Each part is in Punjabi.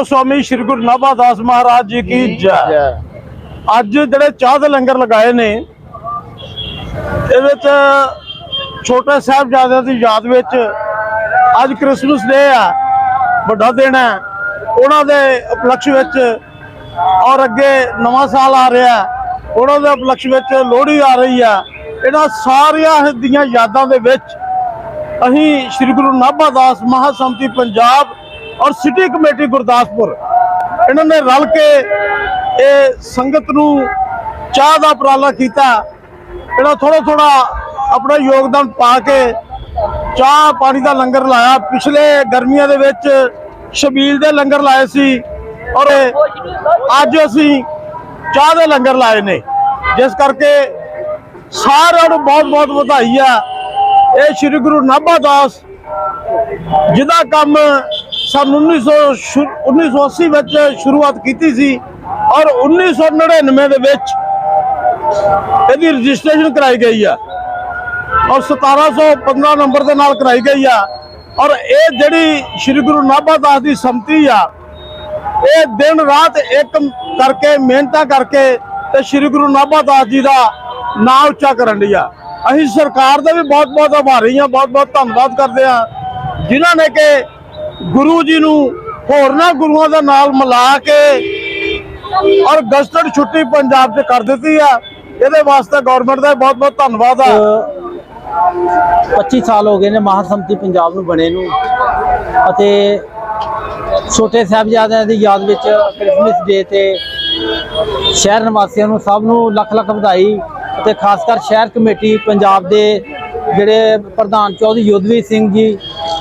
ਗੋਸਵਾਮੀ ਸ੍ਰੀ ਗੁਰੂ ਨਾਭਾਦਾਸ ਮਹਾਰਾਜ ਜੀ ਕੀ ਜੈ। ਅੱਜ ਜਿਹੜੇ ਚਾਹ ਦੇ ਲੰਗਰ ਲਗਾਏ ਨੇ ਇਹਦੇ ਵਿੱਚ ਛੋਟੇ ਸਾਹਿਬਜ਼ਾਦਿਆਂ ਦੀ ਯਾਦ ਵਿੱਚ ਅੱਜ ਕ੍ਰਿਸਮਸ ਡੇ ਆ ਵੱਡਾ ਦਿਨ ਹੈ। ਉਹਨਾਂ ਦੇ ਉਪਲਕਸ਼ ਵਿੱਚ ਔਰ ਅੱਗੇ ਨਵਾਂ ਸਾਲ ਆ ਰਿਹਾ ਉਹਨਾਂ ਦੇ ਉਪਲਕਸ਼ ਵਿੱਚ ਲੋਹੜੀ ਆ ਰਹੀ ਆ ਇਹਨਾਂ ਸਾਰੀਆਂ ਦੀਆਂ ਯਾਦਾਂ ਦੇ ਵਿੱਚ ਅਸੀਂ ਸ੍ਰੀ ਗੁਰੂ ਨਾਭਾਦਾਸ ਮਹਾਸੰਮਤੀ ਪੰਜਾਬ ਔਰ ਸਿਟੀ ਕਮੇਟੀ ਗੁਰਦਾਸਪੁਰ, ਇਹਨਾਂ ਨੇ ਰਲ ਕੇ ਇਹ ਸੰਗਤ ਨੂੰ ਚਾਹ ਦਾ ਉਪਰਾਲਾ ਕੀਤਾ। ਇਹਨਾਂ ਥੋੜਾ ਥੋੜਾ ਆਪਣਾ ਯੋਗਦਾਨ ਪਾ ਕੇ ਚਾਹ ਪਾਣੀ ਦਾ ਲੰਗਰ ਲਾਇਆ। ਪਿਛਲੇ ਗਰਮੀਆਂ ਦੇ ਵਿੱਚ ਸ਼ਬੀਲ ਦੇ ਲੰਗਰ ਲਾਏ ਸੀ ਔਰ ਅੱਜ ਅਸੀਂ ਚਾਹ ਦੇ ਲੰਗਰ ਲਾਏ ਨੇ। ਜਿਸ ਕਰਕੇ ਸਾਰਿਆਂ ਨੂੰ ਬਹੁਤ ਬਹੁਤ ਵਧਾਈ ਆ। ਇਹ ਸ੍ਰੀ ਗੁਰੂ ਨਾਭਾ ਦਾਸ, ਜਿਹਦਾ ਕੰਮ ਸਨ 1900 ਸ਼ੁ- 1980 ਵਿੱਚ ਸ਼ੁਰੂਆਤ ਕੀਤੀ ਸੀ ਔਰ 1999 ਦੇ ਵਿੱਚ ਇਹਦੀ ਰਜਿਸਟ੍ਰੇਸ਼ਨ ਕਰਾਈ ਗਈ ਆ ਔਰ 1715 ਨੰਬਰ ਦੇ ਨਾਲ ਕਰਾਈ ਗਈ ਆ ਔਰ ਇਹ ਜਿਹੜੀ ਸ੍ਰੀ ਗੁਰੂ ਨਾਭਾ ਦਾਸ ਦੀ ਸੰਮਤੀ ਆ, ਇਹ ਦਿਨ ਰਾਤ ਇੱਕ ਕਰਕੇ, ਮਿਹਨਤਾਂ ਕਰਕੇ ਤੇ ਸ੍ਰੀ ਗੁਰੂ ਨਾਭਾ ਦਾਸ ਜੀ ਦਾ ਨਾਮ ਉੱਚਾ ਕਰਨ ਲਈ ਆ। ਅਸੀਂ ਸਰਕਾਰ ਦਾ ਵੀ ਬਹੁਤ ਬਹੁਤ ਆਭਾਰੀ ਆ ਬਹੁਤ ਬਹੁਤ ਧੰਨਵਾਦ ਕਰਦੇ ਆ ਜਿਨ੍ਹਾਂ ਨੇ ਕਿ ਗੁਰੂ ਜੀ ਨੂੰ ਹੋਰਨਾਂ ਗੁਰੂਆਂ ਦੇ ਨਾਲ ਮਿਲਾ ਕੇ ਔਰ ਗਸਟਡ ਛੁੱਟੀ ਪੰਜਾਬ 'ਚ ਕਰ ਦਿੱਤੀ ਆ। ਇਹਦੇ ਵਾਸਤੇ ਗਵਰਨਮੈਂਟ ਦਾ ਬਹੁਤ ਬਹੁਤ ਧੰਨਵਾਦ ਆ। 25 ਸਾਲ ਹੋ ਗਏ ਨੇ ਮਹਾਸੰਮਤੀ ਪੰਜਾਬ ਨੂੰ ਬਣੇ ਨੂੰ ਅਤੇ ਛੋਟੇ ਸਾਹਿਬਜ਼ਾਦਿਆਂ ਦੀ ਯਾਦ ਵਿੱਚ ਕ੍ਰਿਸਮਸ ਡੇ ਤੇ ਸ਼ਹਿਰ ਨਿਵਾਸੀਆਂ ਨੂੰ ਸਭ ਨੂੰ ਲੱਖ ਲੱਖ ਵਧਾਈ ਅਤੇ ਖਾਸ ਕਰ ਸ਼ਹਿਰ ਕਮੇਟੀ ਪੰਜਾਬ ਦੇ ਜਿਹੜੇ ਪ੍ਰਧਾਨ ਚੌਧਰੀ ਯੋਧਵੀਰ ਸਿੰਘ ਜੀ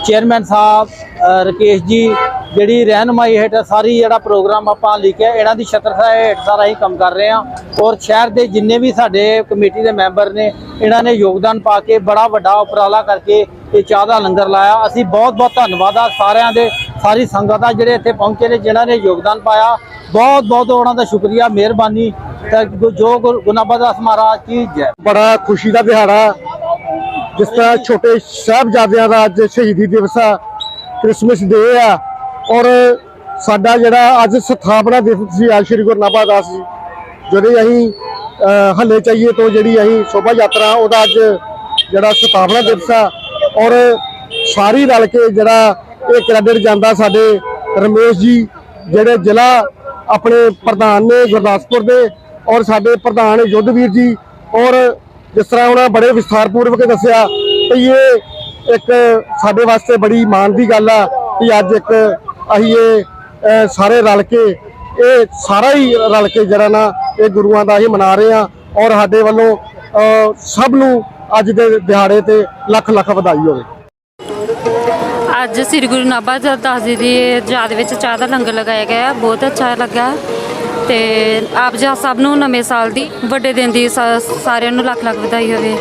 ਚੇਅਰਮੈਨ ਸਾਹਿਬ ਰਕੇਸ਼ ਜੀ, ਜਿਹੜੀ ਰਹਿਨਮਾਈ ਹੇਠ ਸਾਰੀ ਜਿਹੜਾ ਪ੍ਰੋਗਰਾਮ ਆਪਾਂ ਲਿਖਿਆ, ਇਹਨਾਂ ਦੀ ਛਤਰਛਾਇਆ ਹੇਠ ਸਾਰਾ ਹੀ ਕੰਮ ਕਰ ਰਹੇ ਹਾਂ। ਔਰ ਸ਼ਹਿਰ ਦੇ ਜਿੰਨੇ ਵੀ ਸਾਡੇ ਕਮੇਟੀ ਦੇ ਮੈਂਬਰ ਨੇ, ਇਹਨਾਂ ਨੇ ਯੋਗਦਾਨ ਪਾ ਕੇ ਬੜਾ ਵੱਡਾ ਉਪਰਾਲਾ ਕਰਕੇ ਇਹ ਚਾਹ ਦਾ ਲੰਗਰ ਲਾਇਆ। ਅਸੀਂ ਬਹੁਤ ਬਹੁਤ ਧੰਨਵਾਦ ਆ ਸਾਰਿਆਂ ਦੇ, ਸਾਰੀ ਸੰਗਤ ਦਾ ਜਿਹੜੇ ਇੱਥੇ ਪਹੁੰਚੇ ਨੇ, ਜਿਨ੍ਹਾਂ ਨੇ ਯੋਗਦਾਨ ਪਾਇਆ। ਬਹੁਤ ਬਹੁਤ ਉਹਨਾਂ ਦਾ ਸ਼ੁਕਰੀਆ, ਮਿਹਰਬਾਨੀ। ਤਾਂ ਗੁ- ਜੋ ਗੁਰੂ ਗੁਨਾਬਾਦਾਸ ਮਹਾਰਾਜ ਕੀ ਜੈ। ਬੜਾ ਖੁਸ਼ੀ ਦਾ ਦਿਹਾੜਾ, ਜਿਸ ਤਰ੍ਹਾਂ ਛੋਟੇ ਸਾਹਿਬਜ਼ਾਦਿਆਂ ਦਾ ਅੱਜ ਸ਼ਹੀਦੀ ਦਿਵਸ ਆ ਕ੍ਰਿਸਮਸ ਡੇ ਆ। ਔਰ ਸਾਡਾ ਜਿਹੜਾ ਅੱਜ ਸਥਾਪਨਾ ਦਿਵਸ ਸੀ ਆ ਸ਼੍ਰੀ ਗੁਰੂ ਨਾਭਾਦਾਸ ਜੀ, ਜਿਹੜੇ ਅਸੀਂ ਹੱਲੇ ਚਾਹੀਏ ਤੋਂ ਜਿਹੜੀ ਅਸੀਂ ਸ਼ੋਭਾ ਯਾਤਰਾ, ਉਹਦਾ ਅੱਜ ਜਿਹੜਾ ਸਥਾਪਨਾ ਦਿਵਸ ਆ। ਔਰ ਸਾਰੀ ਰਲ ਕੇ ਜਿਹੜਾ ਇਹ ਕ੍ਰੈਡਿਟ ਜਾਂਦਾ ਸਾਡੇ ਰਮੇਸ਼ ਜੀ, ਜਿਹੜੇ ਜ਼ਿਲ੍ਹਾ ਆਪਣੇ ਪ੍ਰਧਾਨ ਨੇ ਗੁਰਦਾਸਪੁਰ ਦੇ, ਔਰ ਸਾਡੇ ਪ੍ਰਧਾਨ ਯੁੱਧਵੀਰ ਜੀ, ਔਰ ਜਿਸ ਤਰ੍ਹਾਂ ਉਹਨਾਂ ਬੜੇ ਵਿਸਥਾਰਪੂਰਵਕ ਦੱਸਿਆ ਕਿ ਇਹ ਇੱਕ ਸਾਡੇ ਵਾਸਤੇ ਬੜੀ ਮਾਣ ਦੀ ਗੱਲ ਆ ਕਿ ਅੱਜ ਇੱਕ ਅਸੀਂ ਇਹ ਸਾਰੇ ਰਲ ਕੇ, ਇਹ ਸਾਰਾ ਹੀ ਰਲ ਕੇ ਜਿਹੜਾ ਨਾ ਇਹ ਗੁਰੂਆਂ ਦਾ ਹੀ ਮਨਾ ਰਹੇ ਆ ਔਰ ਸਾਡੇ ਵੱਲੋਂ ਸਭ ਨੂੰ ਅੱਜ ਦੇ ਦਿਹਾੜੇ ਤੇ ਲੱਖ ਲੱਖ ਵਧਾਈ ਹੋਵੇ। ਅੱਜ ਸ੍ਰੀ ਗੁਰੂ ਨਾਭਾ ਦਾਸ ਜੀ ਦੀ ਯਾਦ ਵਿੱਚ ਚਾਹ ਦਾ ਲੰਗਰ ਲਗਾਇਆ ਗਿਆ ਬਹੁਤ ਅੱਛਾ ਲੱਗਾ। ਤੇ ਆਪ ਜੀ ਸਭ ਨੂੰ ਨਵੇਂ ਸਾਲ ਦੀ, ਵੱਡੇ ਦਿਨ ਦੀ ਸਾਰਿਆਂ ਨੂੰ ਲੱਖ ਲੱਖ ਵਧਾਈ ਹੋਵੇ।